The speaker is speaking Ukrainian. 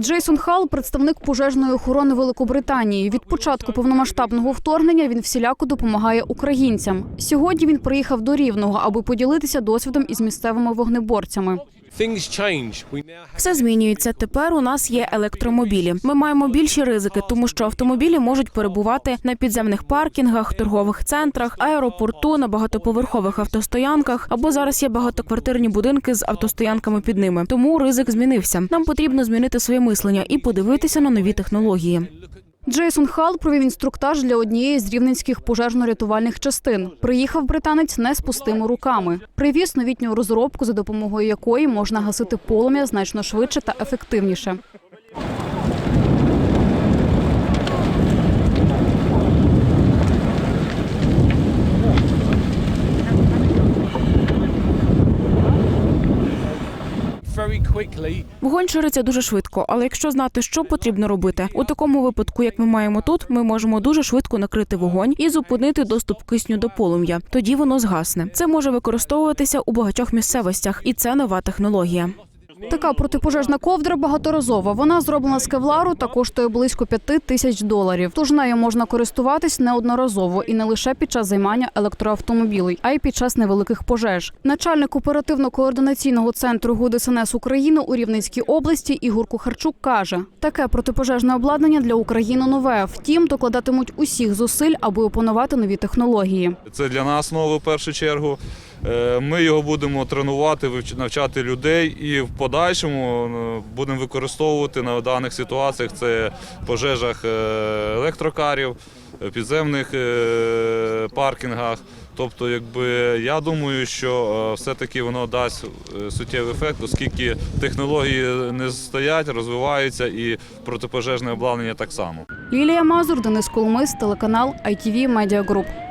Джейсон Хал, – представник пожежної охорони Великобританії. Від початку повномасштабного вторгнення він всіляко допомагає українцям. Сьогодні він приїхав до Рівного, аби поділитися досвідом із місцевими вогнеборцями. Все змінюється. Тепер у нас є електромобілі. Ми маємо більші ризики, тому що автомобілі можуть перебувати на підземних паркінгах, торгових центрах, аеропорту, на багатоповерхових автостоянках або зараз є багатоквартирні будинки з автостоянками під ними. Тому ризик змінився. Нам потрібно змінити своє мислення і подивитися на нові технології. Джейсон Хал провів інструктаж для однієї з рівненських пожежно-рятувальних частин. Приїхав британець не з пустими руками. Привіз новітню розробку, за допомогою якої можна гасити полум'я значно швидше та ефективніше. Вогонь шириться дуже швидко, але якщо знати, що потрібно робити, у такому випадку, як ми маємо тут, ми можемо дуже швидко накрити вогонь і зупинити доступ кисню до полум'я. Тоді воно згасне. Це може використовуватися у багатьох місцевостях, і це нова технологія. Така протипожежна ковдра багаторазова. Вона зроблена з кевлару та коштує близько п'яти тисяч доларів. Тож нею можна користуватись неодноразово і не лише під час займання електроавтомобілей, а й під час невеликих пожеж. Начальник оперативно-координаційного центру ГУ ДСНС України у Рівненській області Ігор Кухарчук каже: таке протипожежне обладнання для України нове. Втім, докладатимуть усіх зусиль, аби опанувати нові технології. Це для нас нове в першу чергу. Е, Ми його будемо тренувати, навчати людей і в подальшому е, будемо використовувати на даних ситуаціях. Це пожежах е, електрокарів, підземних паркінгах. Тобто, якби я думаю, що все-таки воно дасть суттєвий ефект, оскільки технології не стоять, розвиваються і протипожежне обладнання так само. Лілія Мазур, Денис Коломис, телеканал ITV Media Group.